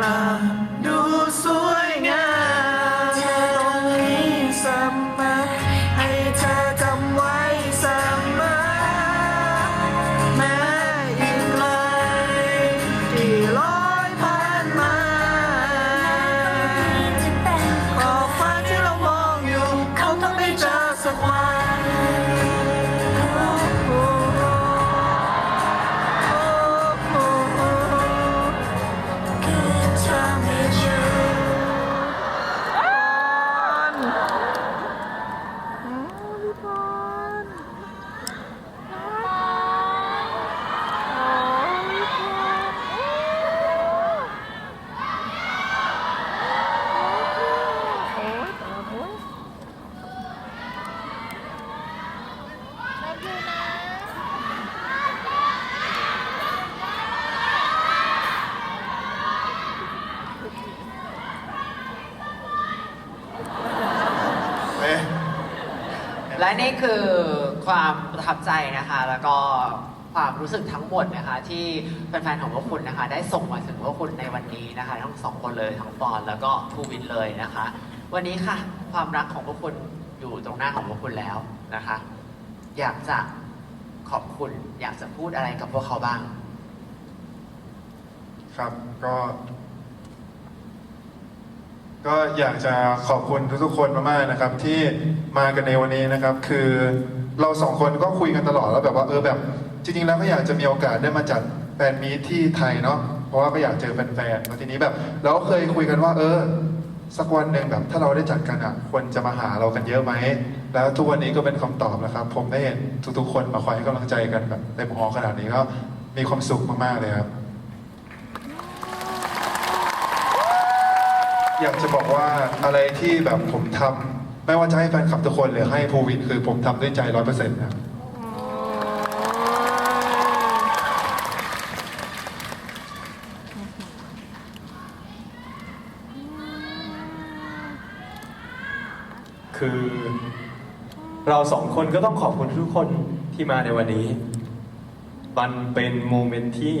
ก เอ๊ะและนี่คือความประทับใจนะคะ แล้วก็ความรู้สึกทั้งหมดนะคะ ที่แฟนๆของพวกคุณนะคะ ได้ส่งมาถึงพวกคุณในวันนี้นะคะ ทั้งสองคนเลยทั้งปอนแล้วก็ภูวินเลยนะคะ วันนี้ค่ะ ความรักของพวกคุณอยู่ตรงหน้าของพวกคุณแล้วนะคะ อยากจะขอบคุณอยากจะพูดอะไรกับพวกเขาบ้าง ครับก็ ก็อยากจะขอบคุณทุกๆคนมากๆนะครับ ที่มากันในวันนี้นะครับ คือเราสองคนก็คุยกันตลอดแล้วแบบว่าเออแบบ จริงๆแล้วก็อยากจะมีโอกาสได้มาจัดแฟนมีตที่ไทยเนาะเพราะว่าก็อยากเจอแฟนๆแล้วทีนี้แบบ เราก็เคยคุยกันว่า เออ สักวันหนึ่งแบบ ถ้าเราได้จัดกันอะคนจะมาหาเรากันเยอะไหมแล้วทุกวันนี้ก็เป็นคำตอบนะครับ ผมได้เห็นทุกๆคนมาคอยให้กำลังใจกันแบบเต็มหอขนาดนี้ก็มีความสุขมากๆเลยครับ อยากจะบอกว่าอะไรที่แบบผมทำไม่ว่าจะให้แฟนคลับทุกคนหรือให้ภูวินคือผมทำด้วยใจร้อยเปอร์เซ็นต์นะคือเราสองคนก็ต้องขอบคุณทุกคนที่มาในวันนี้ มันเป็นโมเมนต์ที่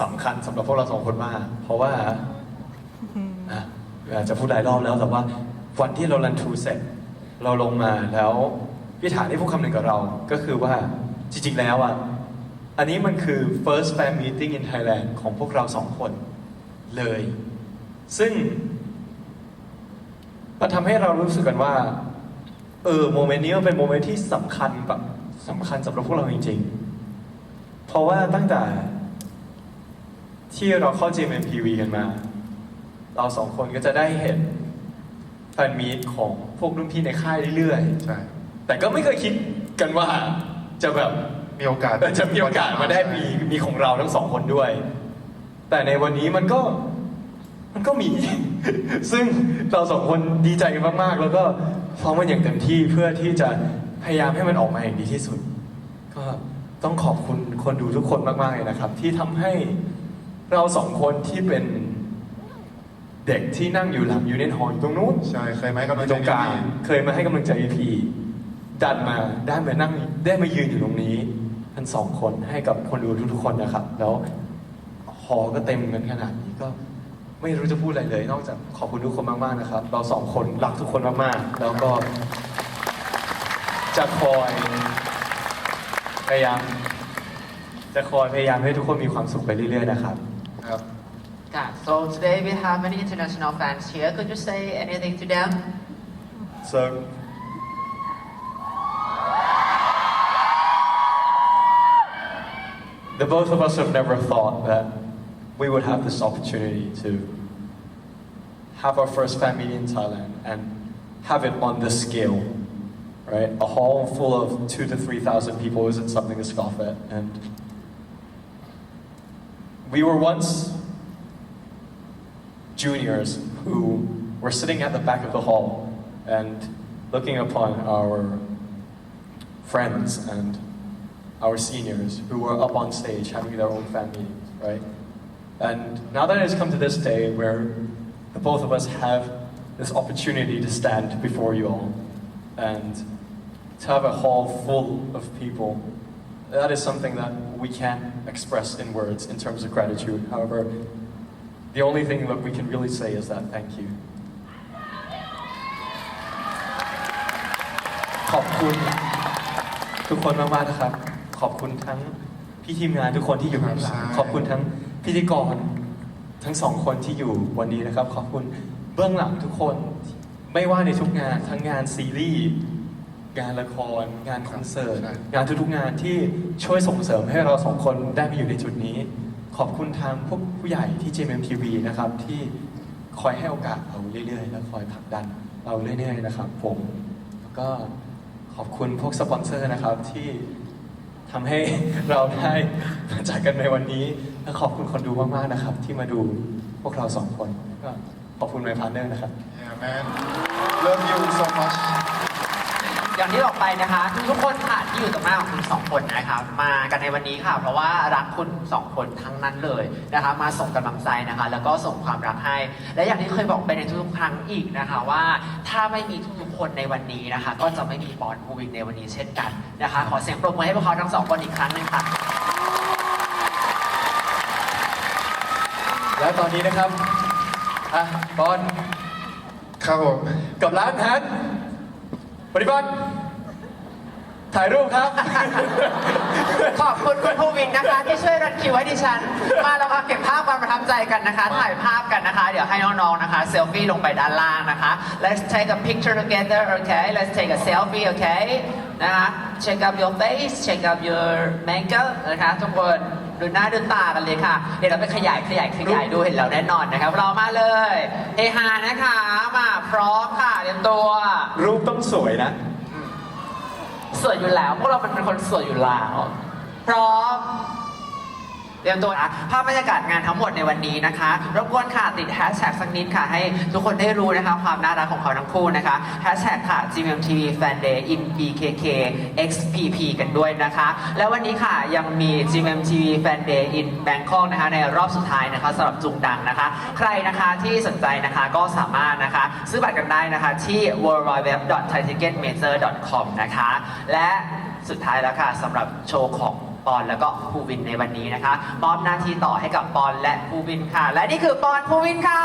สำคัญสำหรับพวกเราสองคนมาก เพราะว่าอะ อาจจะพูดหลายรอบแล้วแต่ว่าวันที่เรารันทูเสร็จเราลงมาแล้วพี่ฐานได้พูดคำหนึ่งกับเรา ก็คือว่าจริงๆแล้วอะอันนี้มันคือ first fan meeting in Thailand ของพวกเราสองคนเลย ซึ่งมันทำให้เรารู้สึกกันว่า เออโมเมนต์นี้มันเป็นโมเมนต์ที่สำคัญแบบสำคัญสำหรับพวกเราจริง ๆ เพราะว่าตั้งแต่ที่เราเข้า JMPV กันมา เราสองคนก็จะได้เห็นแฟนมีตของพวกรุ่นพี่ในค่ายเรื่อยใช่ ๆ แต่ก็ไม่เคยคิดกันว่าจะแบบ มีโอกาสเออจะมีโอกาสมาได้มีมีของเราทั้งสองคนด้วย แต่ในวันนี้มันก็มันก็มี ซึ่งเราสองคนดีใจกันมากๆ แล้วก็ซ้อมมันอย่างเต็มที่เพื่อที่จะพยายามให้มันออกมาอย่างดีที่สุด ก็ต้องขอบคุณคนดูทุกคนมากๆเลยนะครับ ที่ทำให้เราสองคนที่เป็น เด็กที่นั่งอยู่หลังยูเนียนฮอลตรงนู้นใช่เคยไหมกำลังตรงกลางเคยมาให้กำลังใจพีดันมาได้มานั่งได้มายืนอยู่ตรงนี้ทั้งสองคนให้กับคนดูทุกๆคนนะครับ แล้วหอก็เต็มกันขนาดนี้ก็ไม่รู้จะพูดอะไรเลย นอกจากขอบคุณทุกคนมากๆนะครับ เราสองคนรักทุกคนมากๆ แล้วก็ จะคอยพยายามจะคอยพยายามให้ทุกคนมีความสุขไปเรื่อยๆนะครับ ครับ Yeah, so today we have many international fans here. Could you say anything to them? so the both of us have never thought that we would have this opportunity to have our first fan meeting in Thailand and have it on this scale, right? A hall full of two to three thousand people isn't something to scoff at, and we were once juniors who were sitting at the back of the hall and looking upon our friends and our seniors who were up on stage having their own fan meetings, right? And now that it has come to this day where the both of us have this opportunity to stand before you all and to have a hall full of people, that is something that we can't express in words in terms of gratitude. However, the only thing that we can really say is that thank you. ขอบคุณทุกคนมากๆนะครับ ขอบคุณทั้งพี่ทีมงานทุกคนที่อยู่ข้างหลังใช่ขอบคุณทั้งพิธีกรทั้งสองคนที่อยู่วันนี้นะครับ ขอบคุณเบื้องหลังทุกคนไม่ว่าในทุกงานทั้งงานซีรีส์งานละครงานคอนเสิร์ตใช่งานทุกๆงานที่ช่วยส่งเสริมให้เราสองคนได้มาอยู่ในจุดนี้ ขอบคุณทางพวกผู้ใหญ่ที่ JMTV นะครับที่คอยให้โอกาสเราเรื่อยๆ และคอยผลักดันเราเรื่อยๆนะครับผมแล้วก็ขอบคุณพวกสปอนเซอร์นะครับที่ทำให้เราได้มาจัดกันในวันนี้และขอบคุณคนดูมากๆนะครับ ที่มาดูพวกเราสองคนก็ขอบคุณไมพาร์เนอร์นะครับ Yeah man love you so much อย่างที่บอกไปนะคะ ทุกๆคนค่ะที่อยู่ตรงหน้าของคุณสองคนนะคะมากันในวันนี้ค่ะ เพราะว่ารักคุณสองคนทั้งนั้นเลยนะคะ มาส่งกำลังใจนะคะ แล้วก็ส่งความรักให้ และอย่างที่เคยบอกไปในทุกๆครั้งอีกนะคะว่าถ้าไม่มีทุกๆคนในวันนี้นะคะ ก็จะไม่มีบอลบูวิกในวันนี้เช่นกันนะคะ ขอเสียงปรบมือให้พวกเขาทั้งสองคนอีกครั้งหนึ่งค่ะ และตอนนี้นะครับ อะบอลครับผม กับร้านอาหาร ปฏิบัติ ถ่ายรูปครับ ขอบคุณคุณภูวินนะคะ ที่ช่วยรันคิวให้ดิฉัน มาแล้วมาเก็บภาพความประทับใจกันนะคะ ถ่ายภาพกันนะคะ เดี๋ยวให้น้องๆนะคะ เซลฟี่ลงไปด้านล่างนะคะ Let's take a picture together okay Let's take a selfie okay นะคะ Check up your face Check up your makeup นะคะทุกคน ดูหน้าดูตากันเลยค่ะ เดี๋ยวเราไปขยายขยายขยายดูเห็นเราแน่นอนนะครับ เรามาเลยเฮฮานะคะมาพร้อมค่ะเตรียมตัว รูปต้องสวยนะ สวยอยู่แล้วพวกเราเป็นคนสวยอยู่แล้ว พร้อม เตรียมตัวนะภาพบรรยากาศงานทั้งหมดในวันนี้นะคะ รบกวนค่ะติดแฮชแท็กสักนิดค่ะ ให้ทุกคนได้รู้นะคะ ความน่ารักของเขาทั้งคู่นะคะแฮชแท็กค่ะ GMTV Fan Day in BKK XPP กันด้วยนะคะ แล้ววันนี้ค่ะยังมี GMMTV Fan Day in Bangkok นะคะในรอบสุดท้ายนะคะสำหรับจุงดังนะคะ ใครนะคะที่สนใจนะคะก็สามารถนะคะ ซื้อบัตรกันได้นะคะที่ w w w t h a i t i c k e t m a j o r c o m นะคะ และสุดท้ายแล้วค่ะสำหรับโชว์ของ ปอนแล้วก็ภูวินในวันนี้นะคะมอบหน้าที่ต่อให้กับปอนและภูวินค่ะ และนี่คือปอนภูวินค่ะ